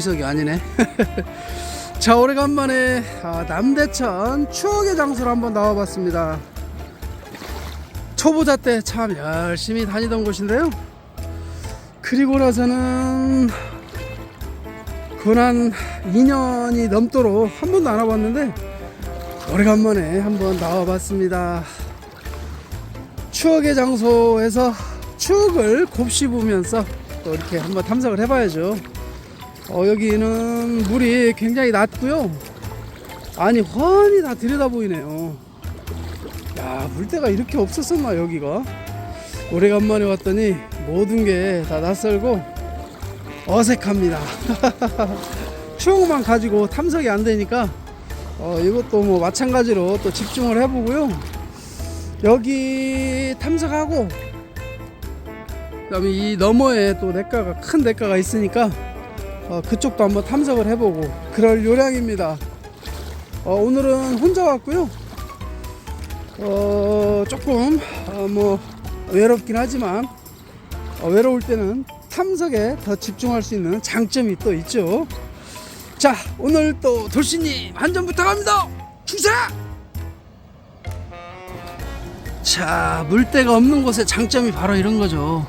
호피석이 아니네. 자 오래간만에 아, 남대천 추억의 장소로 한번 나와봤습니다. 초보자 때 참 열심히 다니던 곳인데요. 그리고 나서는 근한 2년이 넘도록 한 번도 안 와봤는데 오래간만에 한번 나와봤습니다. 추억의 장소에서 추억을 곱씹으면서 또 이렇게 한번 탐색을 해봐야죠. 어, 여기는 물이 굉장히 낮고요. 아니 훤히 다 들여다 보이네요. 야 물때가 이렇게 없었었나 여기가? 오래간만에 왔더니 모든 게 다 낯설고 어색합니다. 추억만 가지고 탐색이 안 되니까 어, 이것도 뭐 마찬가지로 또 집중을 해보고요. 여기 탐색하고 그다음에 이 너머에 또 냇가가 큰 냇가가 있으니까 어, 그쪽도 한번 탐색을 해보고 그럴 요량입니다. 어, 오늘은 혼자 왔고요. 어, 조금 어, 뭐 외롭긴 하지만 어, 외로울 때는 탐색에 더 집중할 수 있는 장점이 또 있죠. 자, 오늘 또 돌씨님 한잔 부탁합니다. 주세! 자, 물때가 없는 곳의 장점이 바로 이런 거죠.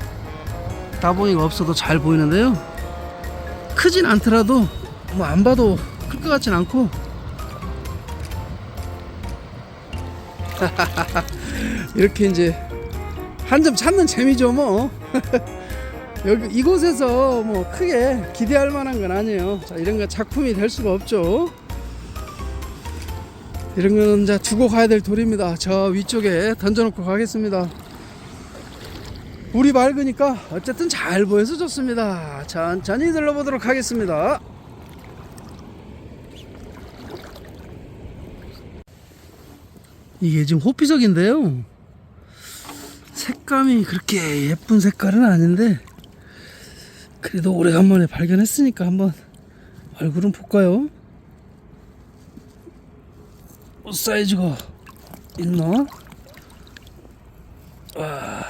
따봉이가 없어도 잘 보이는데요. 크진 않더라도 뭐 안 봐도 클 것 같진 않고. 이렇게 이제 한 점 찾는 재미죠 뭐. 여기 이곳에서 뭐 크게 기대할 만한 건 아니에요. 자 이런 거 작품이 될 수가 없죠. 이런 거는 이제 두고 가야 될 돌입니다. 저 위쪽에 던져놓고 가겠습니다 물이 맑으니까 어쨌든 잘 보여서 좋습니다 천천히 들러보도록 하겠습니다 이게 지금 호피석인데요 색감이 그렇게 예쁜 색깔은 아닌데 그래도 오래간만에 발견했으니까 한번 얼굴은 볼까요? 어, 사이즈가 있나? 와.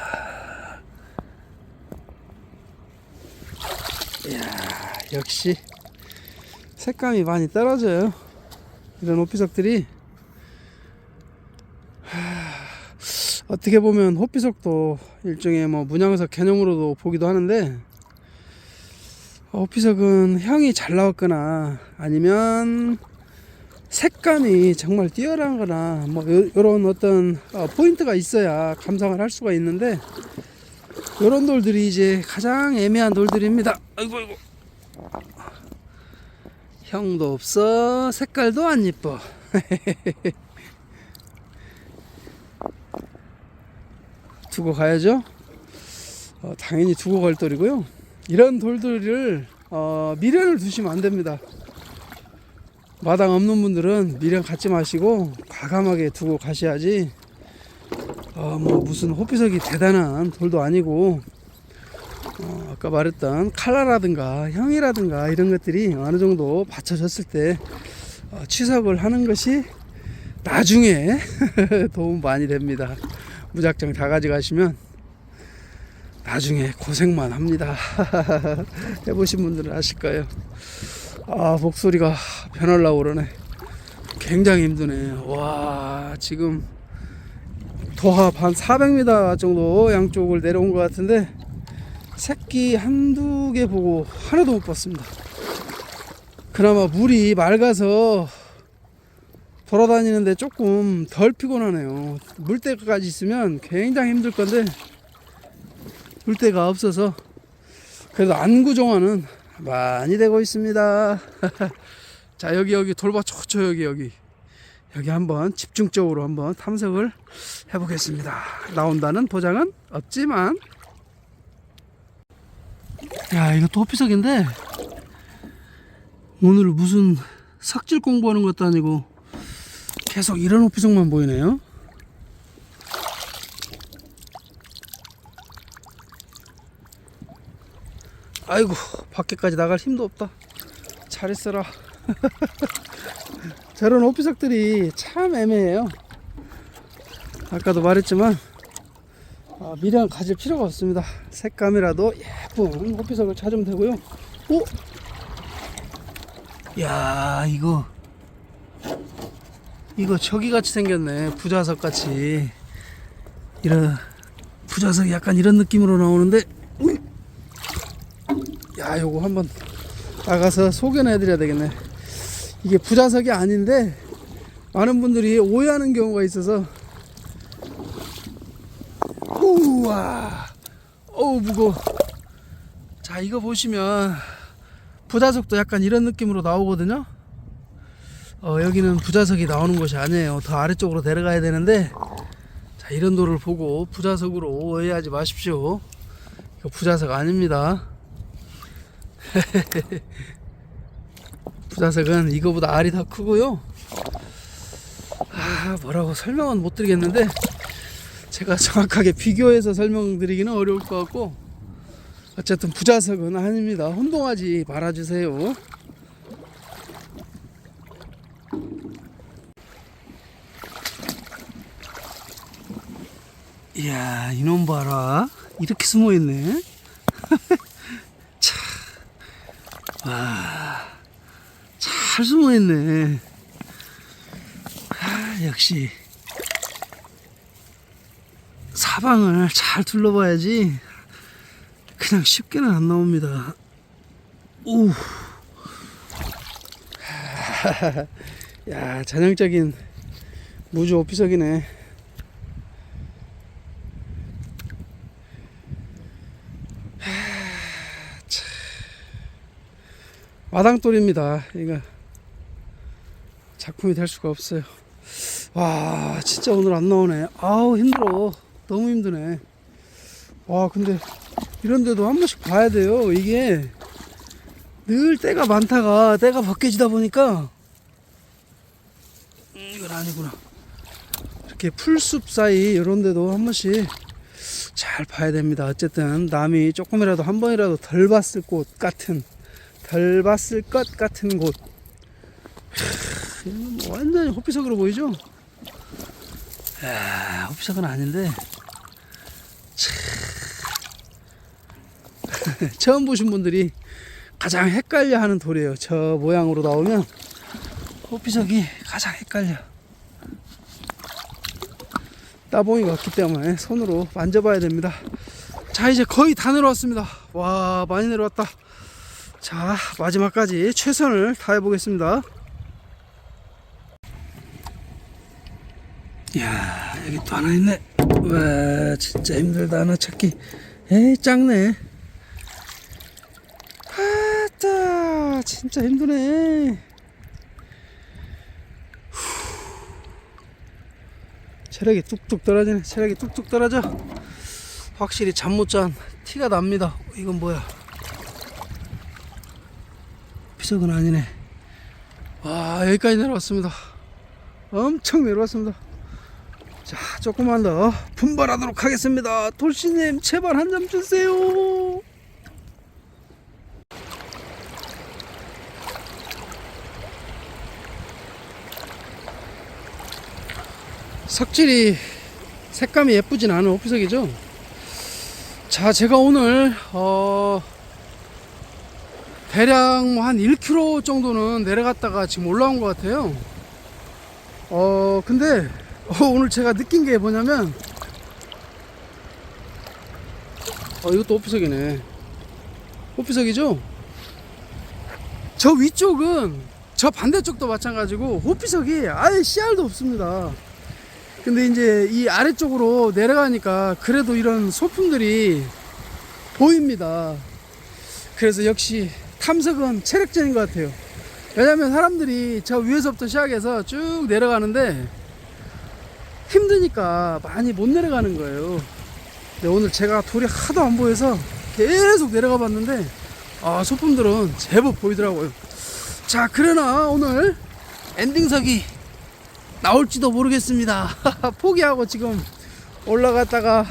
이야, 역시 색감이 많이 떨어져요. 이런 호피석들이. 어떻게 보면 호피석도 일종의 뭐 문양석 개념으로도 보기도 하는데 호피석은 향이 잘 나왔거나 아니면 색감이 정말 뛰어난 거나 뭐 이런 어떤 어, 포인트가 있어야 감상을 할 수가 있는데 이런 돌들이 이제 가장 애매한 돌들입니다. 아이고 아이고 형도 없어 색깔도 안 예뻐 두고 가야죠. 어, 당연히 두고 갈 돌이고요. 이런 돌들을 어, 미련을 두시면 안 됩니다. 마당 없는 분들은 미련 갖지 마시고 과감하게 두고 가셔야지. 어, 뭐 무슨 호피석이 대단한 돌도 아니고 어, 아까 말했던 칼라라든가 형이라든가 이런 것들이 어느 정도 받쳐졌을 때 어, 취석을 하는 것이 나중에 도움 많이 됩니다. 무작정 다 가져가시면 나중에 고생만 합니다. 해보신 분들은 아실 거예요. 아, 목소리가 변하려고 그러네. 굉장히 힘드네. 와, 지금 도합 한 400m 정도 양쪽을 내려온 것 같은데 새끼 한두 개 보고 하나도 못 봤습니다. 그나마 물이 맑아서 돌아다니는데 조금 덜 피곤하네요. 물때까지 있으면 굉장히 힘들 건데 물때가 없어서 그래도 안구정화는 많이 되고 있습니다. 자 여기 여기 돌봐 좋죠 여기 여기 여기 한번 집중적으로 한번 탐색을 해보겠습니다. 나온다는 보장은 없지만 야 이거 도피석인데 오늘 무슨 삭질 공부하는 것도 아니고 계속 이런 호피석만 보이네요. 아이고 밖에까지 나갈 힘도 없다. 잘 있어라. 저런 호피석들이 참 애매해요. 아까도 말했지만 아, 미련 가질 필요가 없습니다. 색감이라도 예쁜 호피석을 찾으면 되고요. 오 야 이거 이거 저기 같이 생겼네 부자석 같이 이런 부자석이 약간 이런 느낌으로 나오는데. 야 요거 한번 나가서 소개나 해드려야 되겠네 이게 부자석이 아닌데 많은 분들이 오해하는 경우가 있어서 우와. 어우 무거워. 자 이거 보시면 부자석도 약간 이런 느낌으로 나오거든요. 어, 여기는 부자석이 나오는 곳이 아니에요. 더 아래쪽으로 내려가야 되는데 자 이런 돌을 보고 부자석으로 오해하지 마십시오. 이거 부자석 아닙니다. 부자석은 이거보다 알이 더 크고요. 아 뭐라고 설명은 못 드리겠는데 제가 정확하게 비교해서 설명드리기는 어려울 것 같고 어쨌든 부자석은 아닙니다. 혼동하지 말아주세요. 이야 이놈 봐라. 이렇게 숨어있네. 잘 숨어있네. 아, 역시 사방을 잘 둘러봐야지. 그냥 쉽게는 안 나옵니다. 오. 야 전형적인 무주 오피석이네. 마당돌입니다. 이거 작품이 될 수가 없어요. 와 진짜 오늘 안 나오네. 아우 힘들어 너무 힘드네. 와 근데 이런데도 한 번씩 봐야 돼요 이게. 늘 때가 많다가 때가 바뀌지다 보니까. 음, 이건 아니구나. 이렇게 풀숲 사이 이런 데도 한 번씩 잘 봐야 됩니다. 어쨌든 남이 조금이라도 한 번이라도 덜 봤을 곳 같은 덜 봤을 것 같은 곳. 뭐 완전히 호피석으로 보이죠? 야, 호피석은 아닌데. 참. 처음 보신 분들이 가장 헷갈려 하는 돌이에요. 저 모양으로 나오면 호피석이 가장 헷갈려. 따봉이가 없기 때문에 손으로 만져봐야 됩니다. 자 이제 거의 다 내려왔습니다. 와 많이 내려왔다. 자 마지막까지 최선을 다해 보겠습니다. 야 여기 또 하나 있네 와 진짜 힘들다 하나 찾기. 에이 작네. 아따 진짜 힘드네. 후. 체력이 뚝뚝 떨어지네. 체력이 뚝뚝 떨어져. 확실히 잠 못 잔 티가 납니다. 이건 뭐야? 피석은 아니네. 와 여기까지 내려왔습니다. 엄청 내려왔습니다 자 조금만 더 분발하도록 하겠습니다. 돌씨님 제발 한 점 주세요. 석질이 색감이 예쁘진 않은 오피석이죠? 자 제가 오늘 어 대략 뭐한 1km 정도는 내려갔다가 지금 올라온 것 같아요. 어 근데 어, 오늘 제가 느낀 게 뭐냐면 어 이것도 오피석이네. 호피석이죠? 저 위쪽은 저 반대쪽도 마찬가지고 호피석이 아예 씨알도 없습니다. 근데 이제 이 아래쪽으로 내려가니까 그래도 이런 소품들이 보입니다. 그래서 역시 탐색은 체력전인 것 같아요. 왜냐면 사람들이 저 위에서부터 시작해서 쭉 내려가는데 힘드니까 많이 못 내려가는 거예요. 근데 오늘 제가 돌이 하도 안 보여서 계속 내려가 봤는데 아 소품들은 제법 보이더라고요. 자 그러나 오늘 엔딩석이 나올지도 모르겠습니다. 포기하고 지금 올라갔다가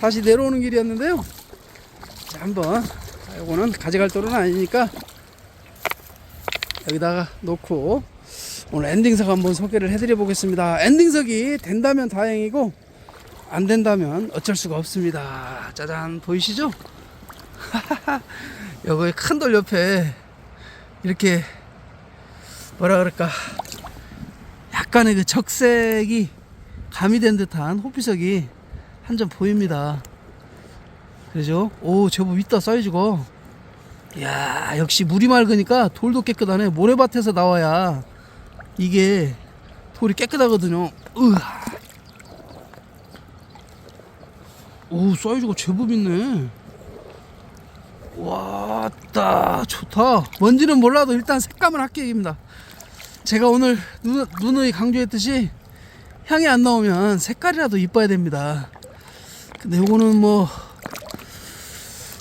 다시 내려오는 길이었는데요. 자 한번 이거는 가져갈 돌은 아니니까 여기다가 놓고 오늘 엔딩석 한번 소개를 해드려 보겠습니다. 엔딩석이 된다면 다행이고 안 된다면 어쩔 수가 없습니다. 짜잔 보이시죠? 여기 큰 돌 옆에 이렇게 뭐라 그럴까 약간의 그 적색이 가미된 듯한 호피석이 한 점 보입니다. 그죠? 오 제법 있다 사이즈가. 야 역시 물이 맑으니까 돌도 깨끗하네. 모래밭에서 나와야 이게 돌이 깨끗하거든요. 으아. 오 사이즈가 제법 있네. 왔다 좋다. 뭔지는 몰라도 일단 색감을 합격입니다. 제가 오늘 누, 누누이 강조했듯이 향이 안 나오면 색깔이라도 이뻐야 됩니다. 근데 요거는 뭐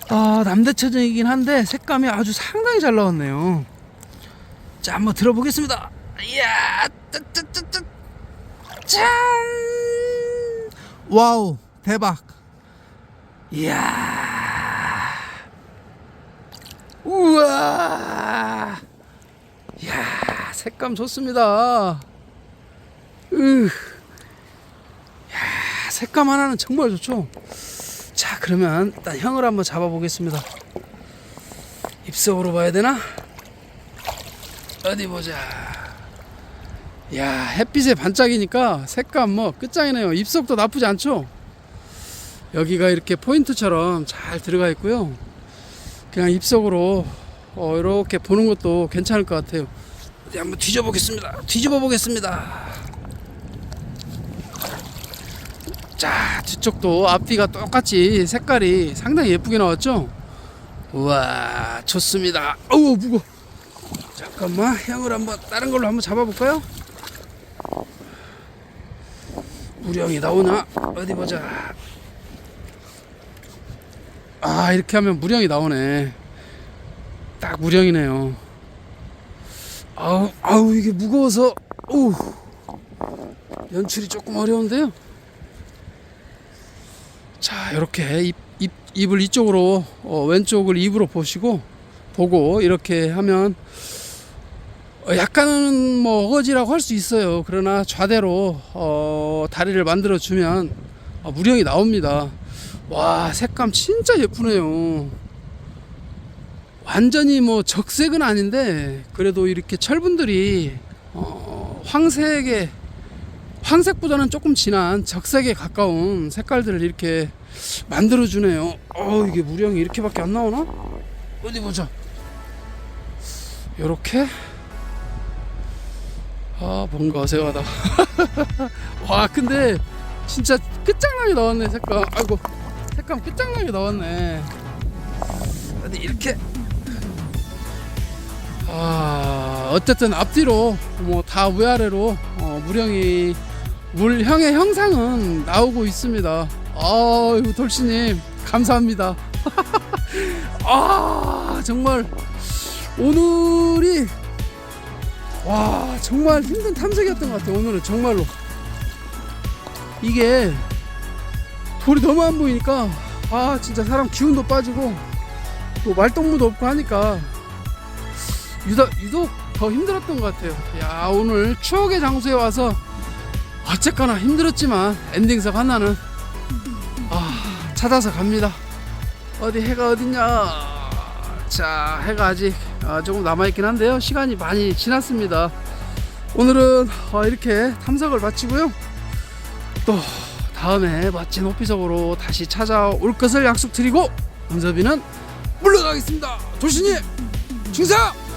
아, 남대처전이긴 한데 색감이 아주 상당히 잘 나왔네요. 자, 한번 들어보겠습니다. 이야, 뜨뜨뜨뜨, 짠! 와우, 대박. 이야, 우와, 이야, 색감 좋습니다. 으, 야, 색감 하나는 정말 좋죠. 자 그러면 일단 형을 한번 잡아 보겠습니다 입속으로 봐야 되나 어디 보자 야 햇빛에 반짝이니까 색감 뭐 끝장이네요. 입속도 나쁘지 않죠? 여기가 이렇게 포인트처럼 잘 들어가 있고요. 그냥 입속으로 어, 이렇게 보는 것도 괜찮을 것 같아요. 한번 뒤져 보겠습니다. 뒤집어 보겠습니다. 자 뒤쪽도 앞뒤가 똑같이 색깔이 상당히 예쁘게 나왔죠? 우와 좋습니다. 어우 무거 잠깐만 향을 한번 다른 걸로 한번 잡아볼까요 무령이 나오나 어디 보자. 아 이렇게 하면 무령이 나오네. 딱 무령이네요. 아우 아우 이게 무거워서. 오 연출이 조금 어려운데요. 자 이렇게 입, 입, 입을 이쪽으로 어, 왼쪽을 입으로 보시고 보고 이렇게 하면 어, 약간은 뭐 어거지라고 할 수 있어요 그러나 좌대로 어, 다리를 만들어 주면 어, 무령이 나옵니다 와 색감 진짜 예쁘네요 완전히 뭐 적색은 아닌데 그래도 이렇게 철분들이 어, 황색에 황색보다는 조금 진한 적색에 가까운 색깔들을 이렇게 만들어 주네요. 어 이게 무령이 이렇게밖에 안 나오나? 어디 보자. 요렇게 아 뭔가 어색하다. 와 근데 진짜 끝장나게 나왔네 색감. 아이고 색감 끝장나게 나왔네. 어디 이렇게 아 어쨌든 앞뒤로 뭐 다 위아래로 어, 무령이 물형의 형상은 나오고 있습니다. 아유 돌씨님 감사합니다. 아 정말 오늘이 와 정말 힘든 탐색이었던 것 같아요. 오늘은 정말로 이게 돌이 너무 안 보이니까 아 진짜 사람 기운도 빠지고 또 말동무도 없고 하니까 유독, 유독 더 힘들었던 것 같아요. 야 오늘 추억의 장소에 와서 어쨌거나 힘들었지만 엔딩석 하나는 아, 찾아서 갑니다. 어디 해가 어딨냐? 자, 해가 아직 아, 조금 남아있긴 한데요. 시간이 많이 지났습니다. 오늘은 어, 이렇게 탐색을 마치고요. 또 다음에 멋진 호피석으로 다시 찾아올 것을 약속드리고 은섭이는 물러가겠습니다. 조신이 충성!